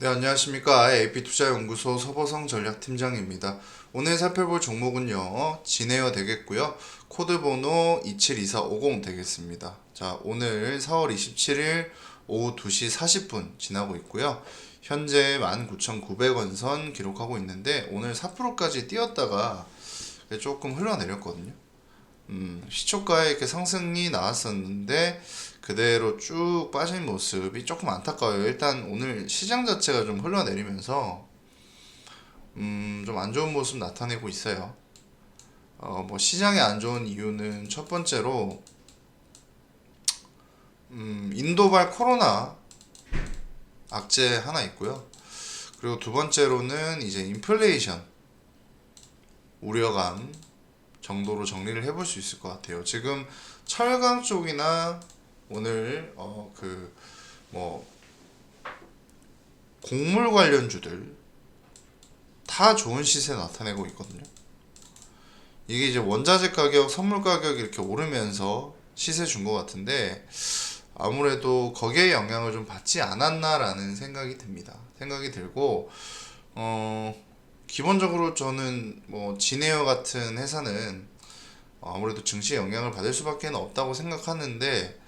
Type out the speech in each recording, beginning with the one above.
네, 안녕하십니까. AP투자연구소 서보성 전략팀장입니다. 오늘 살펴볼 종목은요, 진에어 되겠고요. 코드 번호 272450 되겠습니다. 자, 오늘 4월 27일 오후 2시 40분 지나고 있고요. 현재 19,900원 선 기록하고 있는데, 오늘 4%까지 뛰었다가 조금 흘러내렸거든요. 음, 시초가에 이렇게 상승이 나왔었는데 그대로 쭉 빠진 모습이 조금 안타까워요. 일단 오늘 시장 자체가 좀 흘러내리면서 음, 좀 안 좋은 모습 나타내고 있어요. 어, 뭐 시장이 안 좋은 이유는 첫 번째로 음, 인도발 코로나 악재 하나 있고요. 그리고 두 번째로는 이제 인플레이션 우려감 정도로 정리를 해볼 수 있을 것 같아요. 지금 철강 쪽이나 오늘 어 그 뭐 곡물 관련주들 다 좋은 시세 나타내고 있거든요. 이게 이제 원자재 가격, 선물 가격이 이렇게 오르면서 시세 준 것 같은데 아무래도 거기에 영향을 좀 받지 않았나라는 생각이 듭니다. 생각이 들고 어 기본적으로 저는 뭐 진에어 같은 회사는 아무래도 증시에 영향을 받을 수밖에 없다고 생각하는데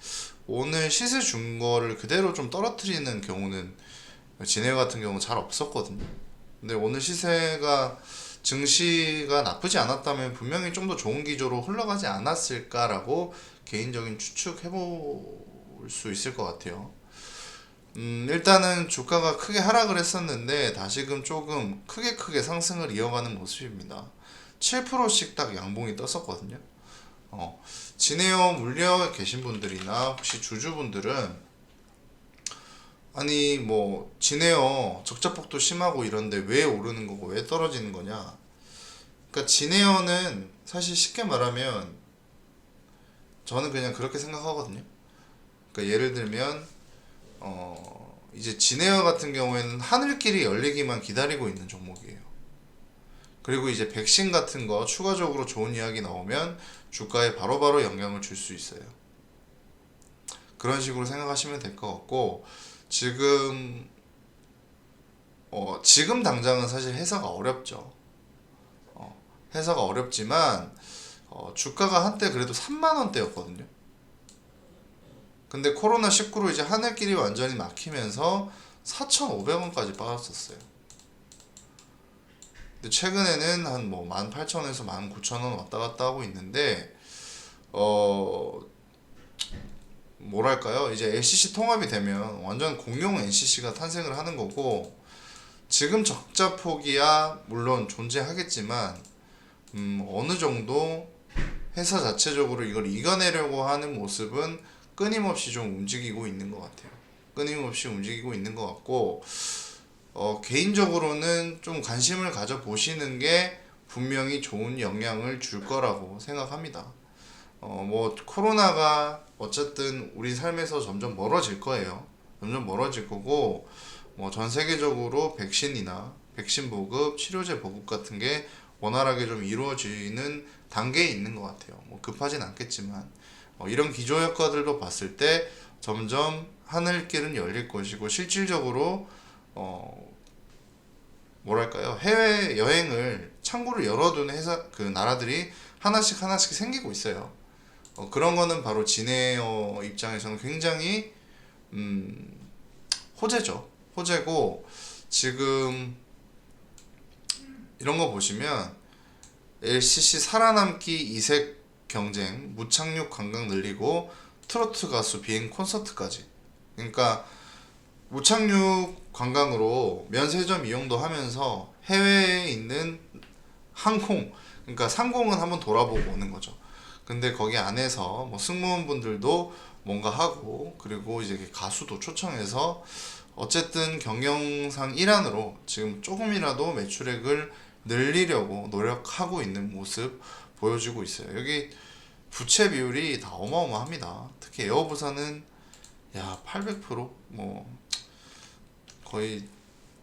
오늘 시세 준 거를 그대로 좀 떨어뜨리는 경우는 진에어 같은 경우는 잘 없었거든요. 근데 오늘 시세가 증시가 나쁘지 않았다면 분명히 좀 더 좋은 기조로 흘러가지 않았을까라고 개인적인 추측해 볼 수 있을 것 같아요. 음, 일단은 주가가 크게 하락을 했었는데 다시금 조금 크게 크게 상승을 이어가는 모습입니다. 7%씩 딱 양봉이 떴었거든요. 어, 진에어 물려에 계신 분들이나 혹시 주주분들은 아니 뭐 진에어 적자폭도 심하고 이런데 왜 오르는 거고 왜 떨어지는 거냐? 그러니까 진에어는 사실 쉽게 말하면 저는 그냥 그렇게 생각하거든요. 그러니까 예를 들면 어 이제 진에어 같은 경우에는 하늘길이 열리기만 기다리고 있는 종목이에요. 그리고 이제 백신 같은 거 추가적으로 좋은 이야기 나오면 주가에 바로 바로 영향을 줄 수 있어요. 그런 식으로 생각하시면 될 것 같고 지금 어 지금 당장은 사실 회사가 어렵죠. 어 회사가 어렵지만 어 주가가 한때 그래도 3만 원대였거든요. 근데 코로나 19로 이제 하늘길이 완전히 막히면서 4,500원까지 빠졌었어요. 근데 최근에는 한 뭐 18,000원에서 19,000원 왔다 갔다 하고 있는데 어 뭐랄까요? 이제 LCC 통합이 되면 완전 공용 NCC가 탄생을 하는 거고 지금 적자 폭이야 물론 존재하겠지만 음 어느 정도 회사 자체적으로 이걸 이겨내려고 하는 모습은 끊임없이 좀 움직이고 있는 것 같아요. 끊임없이 움직이고 있는 것 같고 어, 개인적으로는 좀 관심을 가져 보시는 게 분명히 좋은 영향을 줄 거라고 생각합니다. 어, 뭐 코로나가 어쨌든 우리 삶에서 점점 멀어질 거예요. 점점 멀어질 거고 뭐 전 세계적으로 백신이나 백신 보급, 치료제 보급 같은 게 원활하게 좀 이루어지는 단계에 있는 것 같아요. 뭐 급하진 않겠지만 어, 이런 기조 효과들도 봤을 때 점점 하늘길은 열릴 것이고 실질적으로 어 뭐랄까요 해외 여행을 창구를 열어둔 회사 그 나라들이 하나씩 하나씩 생기고 있어요. 어, 그런 거는 바로 진에어 입장에서는 굉장히 음, 호재죠. 호재고 지금 이런 거 보시면 LCC 살아남기 이색 경쟁, 무착륙 관광 늘리고 트로트 가수 비행 콘서트까지. 그러니까 무착륙 관광으로 면세점 이용도 하면서 해외에 있는 항공, 그러니까 상공은 한번 돌아보고 오는 거죠. 근데 거기 안에서 뭐 승무원분들도 뭔가 하고 그리고 이제 가수도 초청해서 어쨌든 경영상 일환으로 지금 조금이라도 매출액을 늘리려고 노력하고 있는 모습 보여주고 있어요. 여기 부채 비율이 다 어마어마합니다. 특히 에어부산은 야 800%뭐 거의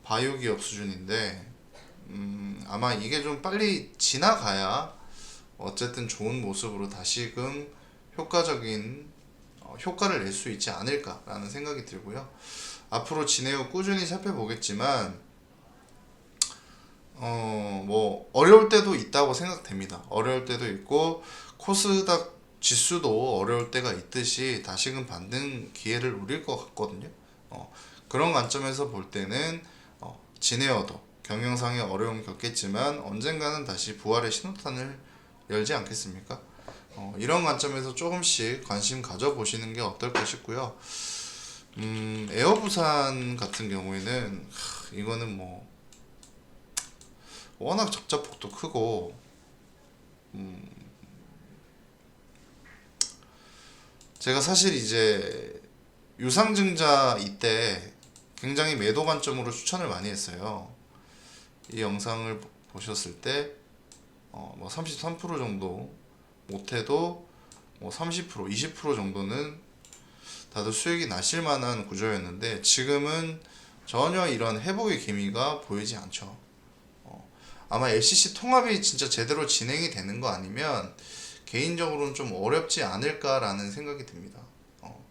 바이오 기업 수준인데 음, 아마 이게 좀 빨리 지나가야 어쨌든 좋은 모습으로 다시금 효과적인 어, 효과를 낼 수 있지 않을까라는 생각이 들고요. 앞으로 진행을 꾸준히 살펴보겠지만 어 뭐 어려울 때도 있다고 생각됩니다. 어려울 때도 있고 코스닥 지수도 어려울 때가 있듯이 다시금 받는 기회를 누릴 것 같거든요. 어, 그런 관점에서 볼 때는 어, 진에어도 경영상의 어려움 겪겠지만 언젠가는 다시 부활의 신호탄을 열지 않겠습니까? 어, 이런 관점에서 조금씩 관심 가져보시는 게 어떨까 싶고요. 음, 에어부산 같은 경우에는 하, 이거는 뭐 워낙 적자폭도 크고 음, 제가 사실 이제 유상증자 이때 굉장히 매도 관점으로 추천을 많이 했어요. 이 영상을 보- 보셨을 때, 어, 뭐 33% 정도 못해도 뭐 30%, 20% 정도는 다들 수익이 나실 만한 구조였는데 지금은 전혀 이런 회복의 기미가 보이지 않죠. 어, 아마 LCC 통합이 진짜 제대로 진행이 되는 거 아니면 개인적으로는 좀 어렵지 않을까라는 생각이 듭니다. 어,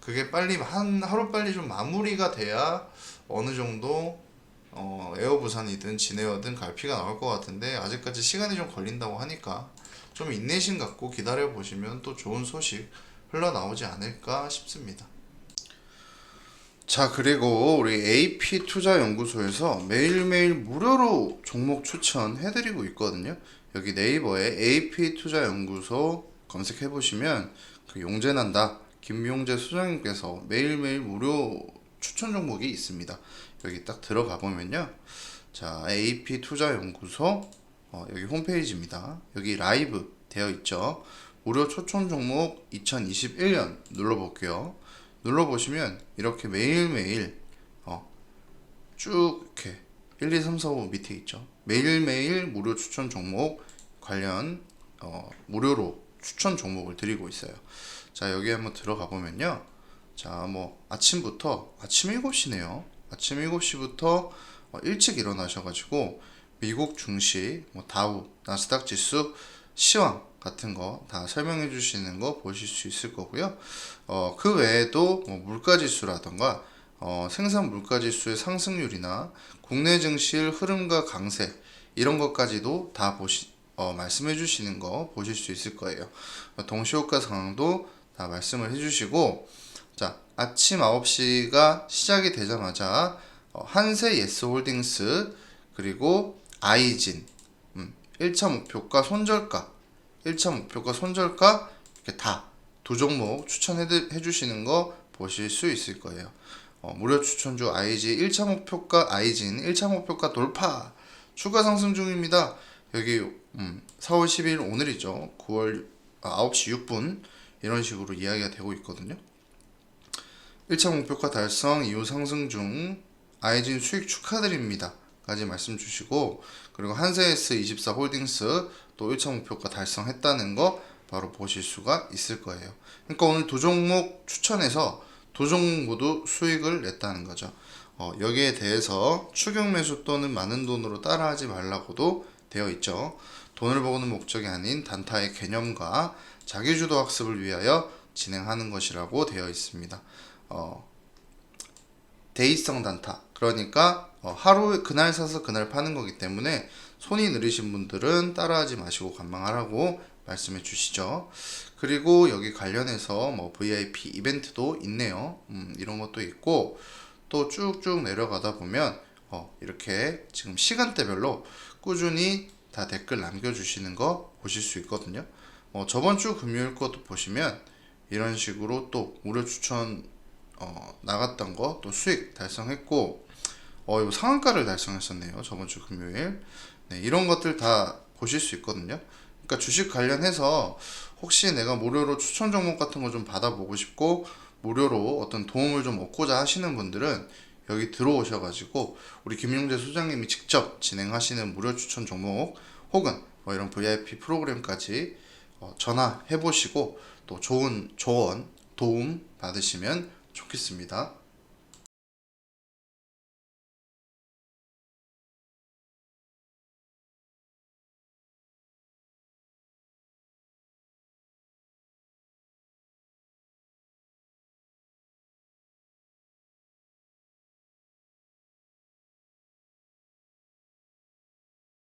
그게 빨리 한 하루 빨리 좀 마무리가 돼야 어느 정도 어, 에어부산이든 진에어든 갈피가 나올 것 같은데 아직까지 시간이 좀 걸린다고 하니까 좀 인내심 갖고 기다려 보시면 또 좋은 소식 흘러나오지 않을까 싶습니다. 자 그리고 우리 AP 투자 연구소에서 매일매일 무료로 종목 추천해 드리고 있거든요. 여기 네이버에 AP 투자 연구소 검색해 보시면 그 용재난다 김용재 소장님께서 매일매일 무료 추천 종목이 있습니다. 여기 딱 들어가 보면요. 자 AP 투자 연구소 어, 여기 홈페이지입니다. 여기 라이브 되어 있죠. 무료 초청 종목 2021년 눌러 볼게요. 눌러보시면 이렇게 매일매일 어, 쭉 이렇게 1, 2, 3, 4, 5 밑에 있죠. 매일매일 무료 추천 종목 관련 어, 무료로 추천 종목을 드리고 있어요. 자, 여기 한번 들어가 보면요. 자, 뭐 아침부터 아침 7시네요. 아침 7시부터 어, 일찍 일어나셔 가지고 미국 증시, 뭐 다우, 나스닥 지수, 시황 같은 거 다 설명해 주시는 거 보실 수 있을 거고요. 어, 그 외에도 뭐 물가 지수라던가 어, 생산 물가 지수의 상승률이나 국내 증시의 흐름과 강세 이런 것까지도 다 보시 어, 말씀해 주시는 거 보실 수 있을 거예요. 어, 동시효과 상황도 다 말씀을 해 주시고 자, 아침 9시가 시작이 되자마자 어, 한세 예스홀딩스 그리고 아이진 음, 1차 목표가 손절가 1차 목표가 손절가 이렇게 다 두 종목 추천해 드- 해주시는 거 보실 수 있을 거예요. 어, 무료 추천주 IG 1차 목표가 아이진 1차 목표가 돌파 추가 상승 중입니다. 여기 음, 4월 10일 오늘이죠. 9월 아, 9시 6분 이런 식으로 이야기가 되고 있거든요. 1차 목표가 달성 이후 상승 중 아이진 수익 축하드립니다. 까지 말씀 주시고 그리고 한세에스 24 홀딩스 또 1차 목표가 달성했다는 거 바로 보실 수가 있을 거예요. 그러니까 오늘 두 종목 추천해서 두 종목 모두 수익을 냈다는 거죠. 어, 여기에 대해서 추격 매수 또는 많은 돈으로 따라하지 말라고도 되어 있죠. 돈을 버는 목적이 아닌 단타의 개념과 자기주도 학습을 위하여 진행하는 것이라고 되어 있습니다. 어, 대의성 단타. 그러니까 어, 하루 그날 사서 그날 파는 거기 때문에 손이 느리신 분들은 따라하지 마시고 관망하라고 말씀해 주시죠. 그리고 여기 관련해서 뭐 VIP 이벤트도 있네요. 음, 이런 것도 있고 또 쭉쭉 내려가다 보면 어, 이렇게 지금 시간대별로 꾸준히 다 댓글 남겨주시는 거 보실 수 있거든요. 어, 저번 주 금요일 것도 보시면 이런 식으로 또 무료 추천 어, 나갔던 거 또 수익 달성했고 어 이거 상한가를 달성했었네요 저번 주 금요일 네 이런 것들 다 보실 수 있거든요 그러니까 주식 관련해서 혹시 내가 무료로 추천 종목 같은 거 좀 받아보고 싶고 무료로 어떤 도움을 좀 얻고자 하시는 분들은 여기 들어오셔가지고 우리 김용재 소장님이 직접 진행하시는 무료 추천 종목 혹은 뭐 이런 VIP 프로그램까지 어, 전화해 보시고 또 좋은 조언 도움 받으시면 좋겠습니다.